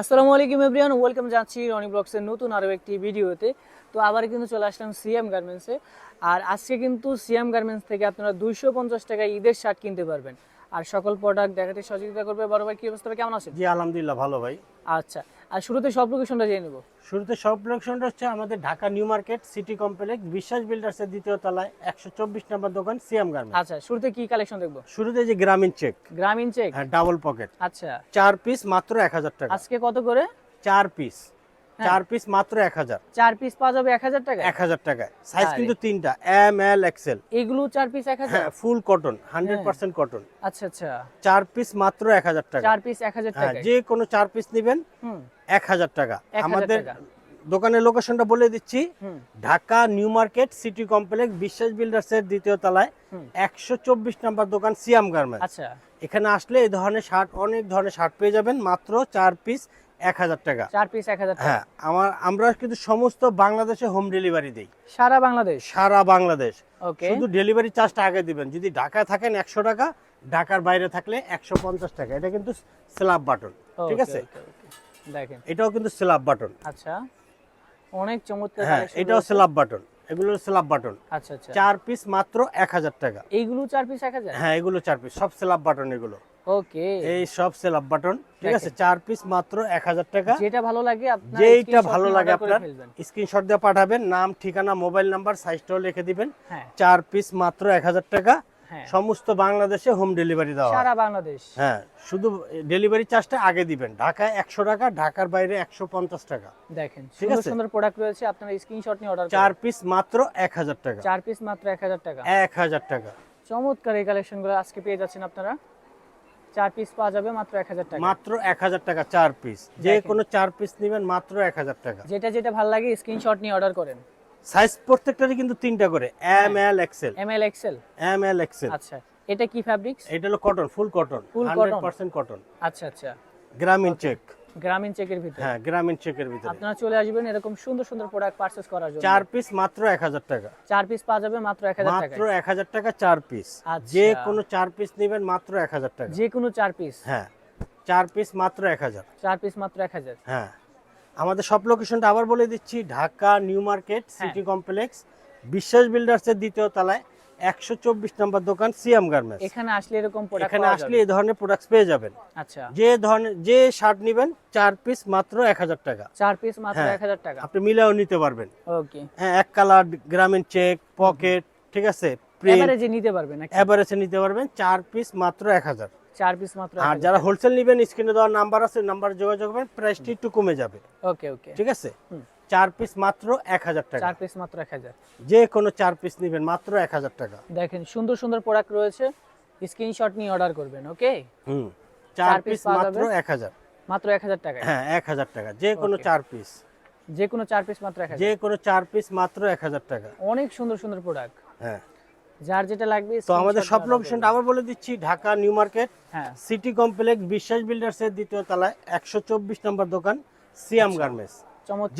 আসসালামু আলাইকুম everyone, welcome যাচ্ছি রনি ব্লগসের নতুন আরও একটি ভিডিওতে। তো আবার কিন্তু চলে আসলাম সিএম গার্মেন্টসে। আর আজকে কিন্তু সিএম গার্মেন্টস থেকে আপনারা দুইশো পঞ্চাশ টাকা ঈদের শার্ট কিনতে পারবেন। আর সকল প্রোডাক্ট দেখাতে সহযোগিতা করবে। বড় ভাই কি অবস্থা? কেমন আছে জি আলহামদুলিল্লাহ ভালো ভাই। আচ্ছা আর শুরুতে সব লোকেশনটা জেনে নেব। শুরুতে সব লোকেশনটা হচ্ছে আমাদের Dhaka new market city complex Biswas বিল্ডার্সের দ্বিতীয় তলায় একশো চব্বিশ নম্বর দোকান সিএম গার্মেন্টস। আচ্ছা শুরুতে কি কালেকশন দেখব? শুরুতে যে গ্রামীণ চেক গ্রামীণ চেক হ্যাঁ ডাবল পকেট আচ্ছা। চার পিস মাত্র এক হাজার টাকা। আজকে কত করে? চার পিস। চার পিস মাত্র এক হাজার। চার পিস পাওয়া যাবে এক হাজার টাকা এক হাজার টাকায়। সাইজ কিন্তু তিনটা এম এল এক্সেল এইগুলো চার পিস এক হাজার? হ্যাঁ ফুল কটন হান্ড্রেড হ্যাঁ। পার্সেন্ট কটন আচ্ছা আচ্ছা। চার পিস মাত্র এক হাজার টাকা। চার পিস এক হাজার হ্যাঁ টাকা যে কোনো চার পিস নেবেন এক হাজার টাকা। আমাদের দোকানের লোকেশনটা বলে দিচ্ছি। Dhaka new market city complex Biswas বিল্ডার্সের দ্বিতীয় তলায় একশো চব্বিশ নম্বর দোকান সিয়াম গার্মেন্টস আচ্ছা। এখানে আসলে এই ধরনের শার্ট অনেক ধরনের শার্ট পেয়ে যাবেন। মাত্র চার পিস এক হাজার টাকা। চার পিস এক হাজার টাকা। হ্যাঁ আমার আমরা কিন্তু সমস্ত বাংলাদেশে হোম ডেলিভারি দিই। সারা বাংলাদেশ? সারা বাংলাদেশ। ওকে শুধু ডেলিভারি চার্জটা আগে দিবেন। যদি ঢাকায় থাকেন একশো টাকা ঢাকার বাইরে থাকলে একশো পঞ্চাশ টাকা। এটা কিন্তু স্ল্যাব বাটন ঠিক আছে? দেখেন। এটাও কিন্তু স্ল্যাব বাটন আচ্ছা অনেক চমৎকার হ্যাঁ এটাও। স্ল্যাব বাটন এগুলো স্ল্যাব বাটন আচ্ছা আচ্ছা। চার পিস মাত্র এক হাজার টাকা। এইগুলো চার পিস এক হাজার? হ্যাঁ এগুলো চার পিস সব স্ল্যাব বাটন এগুলো। ওকে। এই সব স্ল্যাব বাটন ঠিক আছে? চার পিস মাত্র এক হাজার টাকা। যেটা ভালো লাগে আপনার যেইটা ভালো লাগে আপনার স্ক্রিনশট দিয়ে পাঠাবেন নাম ঠিকানা মোবাইল নাম্বার সাইজটাও লিখে দিবেন। হ্যাঁ। চার পিস মাত্র এক হাজার টাকা। হ্যাঁ। সমস্ত বাংলাদেশে হোম ডেলিভারি দেওয়া। সারা বাংলাদেশ। হ্যাঁ শুধু ডেলিভারি চার্জটা আগে দিবেন। ঢাকায় একশো টাকা ঢাকার বাইরে একশো পঞ্চাশ টাকা। দেখেন ঠিক সুন্দর আছে? সুন্দর প্রোডাক্ট রয়েছে আপনারা স্ক্রিনশট নিয়ে অর্ডার চার পিস মাত্র এক হাজার টাকা। চার পিস মাত্র এক হাজার টাকা। এক হাজার টাকা। চমৎকার এই কালেকশনগুলো আজকে পেয়ে যাচ্ছেন আপনারা। চার পিস পাওয়া যাবে মাত্র এক হাজার টাকা। মাত্র এক হাজার টাকা চার পিস যে কোনো চার পিস নেবেন মাত্র এক হাজার টাকা। যেটা যেটা ভালো লাগে স্ক্রিনশট নিয়ে অর্ডার করেন। সাইজ প্রত্যেকটারই কিন্তু তিনটা করে। M L XL M L XL M L XL আচ্ছা এটা কি ফ্যাব্রিক্স এটা হলো cotton full cotton Full hundred cotton? Percent cotton আচ্ছা আচ্ছা। গ্রামীণ চেক গ্রামীণ চেকের ভিতরে? হ্যাঁ গ্রামীণ চেকের ভিতরে। আপনারা চলে আসবেন এরকম সুন্দর সুন্দর প্রোডাক্ট পারচেস করার জন্য। চার পিস মাত্র এক হাজার টাকা। চার পিস পাওয়া যাবে মাত্র এক হাজার টাকা মাত্র এক হাজার টাকা চার পিস আচ্ছা। যে কোনো চার পিস নেবেন মাত্র এক হাজার টাকা। যে কোনো চার পিস হ্যাঁ চার পিস মাত্র এক হাজার। চার পিস মাত্র এক হাজার? হ্যাঁ। আমাদের সব লোকেশনটা আবার বলে দিচ্ছি ঢাকা নিউ মার্কেট হ্যাঁ। City complex. বিশ্বাস বিল্ডার্সের দ্বিতীয় তলায়। একশো চব্বিশ নম্বর দোকান সিএম গার্মেন্টস। এখানে আসলে এরকম প্রোডাক্ট এখানে আসলে এই ধরনের প্রোডাক্টস পেয়ে যাবেন। আচ্ছা। যে ধরনের যে শার্ট নেবেন চার পিস মাত্র এক হাজার টাকা। চার পিস মাত্র হ্যাঁ। এক হাজার টাকা। আপনি মিলেও নিতে পারবেন। ওকে হ্যাঁ এক কালার গ্রামীণ চেক পকেট ঠিক আছে? এবারে নিতে পারবে নাকি এভারেজে নিতে পারবেন চার পিস মাত্র এক হাজার। চার পিস মাত্র আর যারা হোলসেল নেবেন স্ক্রিনে দেওয়ার নাম্বার আছে নাম্বার যোগাযোগ করবেন প্রাইসটি একটু কমে যাবে। ওকে ওকে ঠিক আছে। চার পিস মাত্র এক হাজার টাকা। চার পিস মাত্র এক হাজার। যে কোনো চার পিস নেবেন মাত্র এক হাজার টাকা। দেখেন সুন্দর সুন্দর প্রোডাক্ট রয়েছে। স্ক্রিনশট নিয়ে অর্ডার করবেন ওকে হুম চার পিস মাত্র এক হাজার। মাত্র এক হাজার টাকা হ্যাঁ এক হাজার টাকা। যে কোনো চার পিস যে কোনো চার পিস মাত্র এক যে কোনো চার পিস মাত্র এক হাজার টাকা। অনেক সুন্দর সুন্দর প্রোডাক্ট হ্যাঁ। যার যেটা লাগবে তো আমাদের সব লোকেশনটা আবার বলে দিচ্ছি ঢাকা নিউ মার্কেট হ্যাঁ। সিটি কমপ্লেক্স বিশ্বাস বিল্ডার্সের দ্বিতীয় তলায় একশো চব্বিশ নম্বর দোকান সিয়াম আচ্ছা। গার্মেন্টস।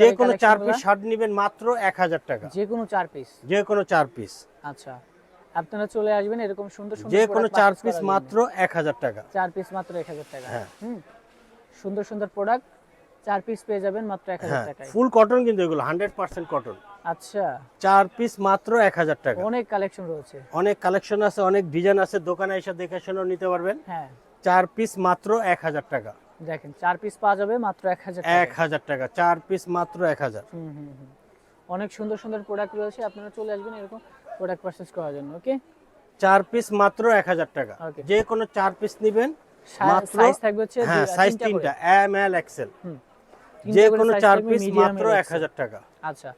যে কোনো চার পিস শার্ট নেবেন মাত্র এক হাজার টাকা। যে কোনো চার পিস যে কোনো চার পিস আচ্ছা আপনারা চলে আসবেন এরকম সুন্দর সুন্দর যে কোনো চার পিস মাত্র এক হাজার টাকা। চার পিস মাত্র এক হাজার টাকা। হ্যাঁ। সুন্দর সুন্দর প্রোডাক্ট চার পিস পেয়ে যাবেন মাত্র এক হাজার টাকায়। ফুল কটন কিন্তু এগুলো হান্ড্রেড পার্সেন্ট কটন আচ্ছা। চার পিস মাত্র এক হাজার টাকা। অনেক কালেকশন রয়েছে। অনেক কালেকশন আছে অনেক ডিজাইন আছে দোকানে এসে দেখে শুনেও নিতে পারবেন। হ্যাঁ। চার পিস মাত্র এক হাজার টাকা। দেখেন চার পিস পাওয়া যাবে মাত্র এক হাজার এক হাজার টাকা চার পিস মাত্র এক হাজার। অনেক সুন্দর সুন্দর প্রোডাক্ট রয়েছে আপনারা চলে আসবেন এরকম প্রোডাক্ট পারচেস করার জন্য ওকে চার পিস মাত্র এক হাজার টাকা. যে কোনো চার পিস নিবেন মাত্র সাইজ থাকবে হচ্ছে হ্যাঁ সাইজ তিনটা। এম এল এক্সেল হুম। যে কোনো চার পিস মাত্র এক হাজার টাকা। আচ্ছা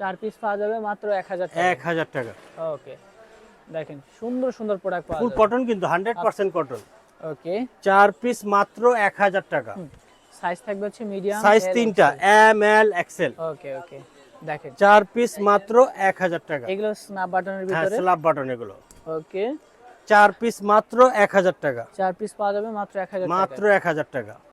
চার পিস পাওয়া যাবে মাত্র এক হাজার এক হাজার টাকা। ওকে দেখেন সুন্দর সুন্দর প্রোডাক্ট পাওয়া ফুল কটন কিন্তু হান্ড্রেড পার্সেন্ট কটন ওকে। চার পিস মাত্র এক হাজার টাকা। সাইজ থাকবে হচ্ছে মিডিয়াম সাইজ তিনটা M L XL okay okay দেখেন। চার পিস মাত্র এক হাজার টাকা। এগুলো স্ন্যাপ বাটনের ভিতরে? স্ল্যাব বাটন এগুলো। ওকে। চার পিস মাত্র এক হাজার টাকা। চার পিস পাওয়া যাবে মাত্র এক হাজার মাত্র এক হাজার টাকা।